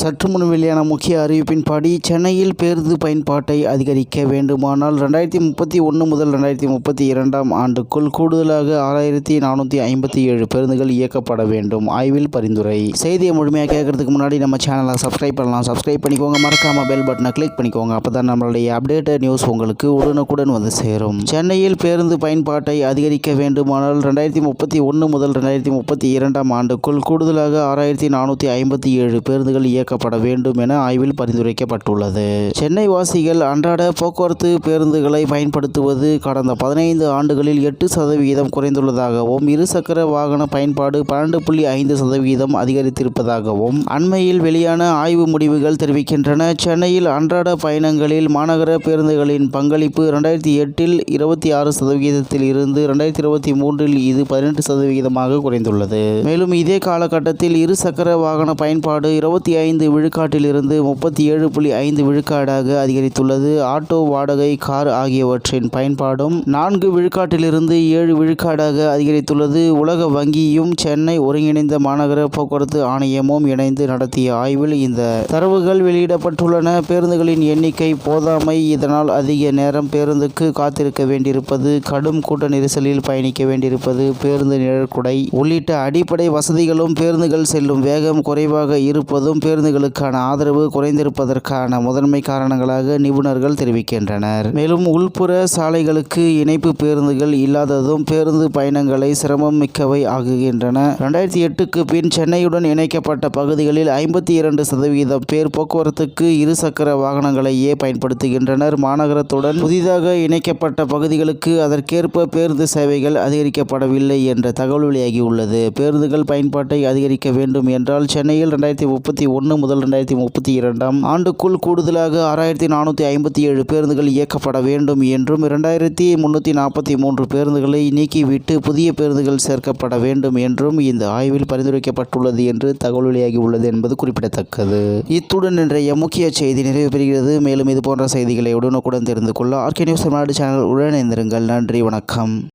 சற்று முன் வெளியான முக்கிய அறிவிப்பின்படி சென்னையில் பேருந்து பயன்பாட்டை அதிகரிக்க வேண்டுமானால் ரெண்டாயிரத்தி முப்பத்தி ஒன்று முதல் ரெண்டாயிரத்தி முப்பத்தி இரண்டாம் ஆண்டுக்குள் கூடுதலாக ஆறாயிரத்தி நானூற்றி ஐம்பத்தி ஏழு பேருந்துகள் இயக்கப்பட வேண்டும். ஆய்வில் பரிந்துரை. செய்தியை முழுமையாக கேட்கறதுக்கு முன்னாடி நம்ம சேனலை சப்ஸ்கிரைப் பண்ணலாம். சப்ஸ்கிரைப் பண்ணிக்கோங்க. மறக்காம பெல் பட்டனை கிளிக் பண்ணிக்கோங்க. அப்போ தான் நம்மளுடைய அப்டேட்டட் நியூஸ் உங்களுக்கு உடனுக்குடன் வந்து சேரும். சென்னையில் பேருந்து பயன்பாட்டை அதிகரிக்க வேண்டுமானால் ரெண்டாயிரத்தி முப்பத்தி ஒன்று முதல் ரெண்டாயிரத்தி முப்பத்தி இரண்டாம் ஆண்டுக்குள் கூடுதலாக ஆறாயிரத்தி நானூற்றி ஐம்பத்தி ஏழு பேருந்துகள் இயக்கப்பட வேண்டும் என ஆய்வில் பரிந்துரைக்கப்பட்டுள்ளது. சென்னை வாசிகள் அன்றாட போக்குவரத்து பேருந்துகளை பயன்படுத்துவது கடந்த பதினைந்து ஆண்டுகளில் எட்டு சதவிகிதம் குறைந்துள்ளதாகவும் இருசக்கர வாகன பயன்பாடு பன்னெண்டு புள்ளி ஐந்து சதவீதம் அதிகரித்திருப்பதாகவும் அண்மையில் வெளியான ஆய்வு முடிவுகள் தெரிவிக்கின்றன. சென்னையில் அன்றாட பயணங்களில் மாநகர பேருந்துகளின் பங்களிப்பு ரெண்டாயிரத்தி எட்டில் இருபத்தி ஆறு சதவிகிதத்தில் இருந்து ரெண்டாயிரத்தி இருபத்தி மூன்றில் இது பதினெட்டு சதவிகிதமாக குறைந்துள்ளது. மேலும் இதே காலகட்டத்தில் இருசக்கர வாகன பயன்பாடு இருபத்தி ஐந்து விழுக்காட்டிலிருந்து முப்பத்தி ஏழு புள்ளி ஐந்து விழுக்காடாக அதிகரித்துள்ளது. ஆட்டோ வாடகை கார் ஆகியவற்றின் பயன்பாடும் நான்கு விழுக்காட்டிலிருந்து ஏழு விழுக்காடாக அதிகரித்துள்ளது. உலக வங்கியும் சென்னை ஒருங்கிணைந்த மாநகர போக்குவரத்து ஆணையமும் இணைந்து நடத்திய ஆய்வில் இந்த தரவுகள் வெளியிடப்பட்டுள்ளன. பேருந்துகளின் எண்ணிக்கை போதாமை. இதனால் அதிக நேரம் பேருந்துக்கு காத்திருக்க வேண்டியிருப்பது கடும் கூட்ட நெரிசலில் பயணிக்க வேண்டியிருப்பது பேருந்து நிழற்குடை உள்ளிட்ட அடிப்படை வசதிகளும் பேருந்துகள் செல்லும் வேகம் குறைவாக இருப்பதும் பேருந்து பேருந்துகளுக்கான ஆதரவு குறைந்திருப்பதற்கான முதன்மை காரணங்களாக நிபுணர்கள் தெரிவிக்கின்றனர். மேலும் உள்புற சாலைகளுக்கு இணைப்பு பேருந்துகள் இல்லாததும் பேருந்து பயணங்களை சிரமம் மிக்கவை ஆகுகின்றன. ரெண்டாயிரத்தி எட்டுக்கு பின் சென்னையுடன் இணைக்கப்பட்ட பகுதிகளில் ஐம்பத்தி இரண்டு சதவீதம் பேர் போக்குவரத்துக்கு இருசக்கர வாகனங்களையே பயன்படுத்துகின்றனர். மாநகரத்துடன் புதிதாக இணைக்கப்பட்ட பகுதிகளுக்கு அதற்கேற்ப பேருந்து சேவைகள் அதிகரிக்கப்படவில்லை என்ற தகவல் வெளியாகியுள்ளது. பேருந்துகள் பயன்பாட்டை அதிகரிக்க வேண்டும் என்றால் சென்னையில் இரண்டாயிரத்தி முப்பத்தி ஒன்று முதல் ரெண்டாயிரத்தி முப்பத்தி இரண்டாம் ஆண்டுக்குள் கூடுதலாக ஆறாயிரத்தி நானூற்றி ஐம்பத்தி ஏழு பேருந்துகள் இயக்கப்பட வேண்டும் என்றும் இரண்டாயிரத்தி முன்னூற்றி நாற்பத்தி மூன்று பேருந்துகளை நீக்கிவிட்டு புதிய பேருந்துகள் சேர்க்கப்பட வேண்டும் என்றும் இந்த ஆய்வில் பரிந்துரைக்கப்பட்டுள்ளது என்று தகவல் வெளியாகியுள்ளது என்பது குறிப்பிடத்தக்கது. இத்துடன் இன்றைய முக்கிய செய்தி நிறைவு பெறுகிறது. மேலும் இது போன்ற செய்திகளை உடனுக்குடன் தெரிந்து கொள்ள ஆர்கே நியூஸ் தமிழ்நாடு சேனல் உடனிருந்திருங்கள் நன்றி வணக்கம்.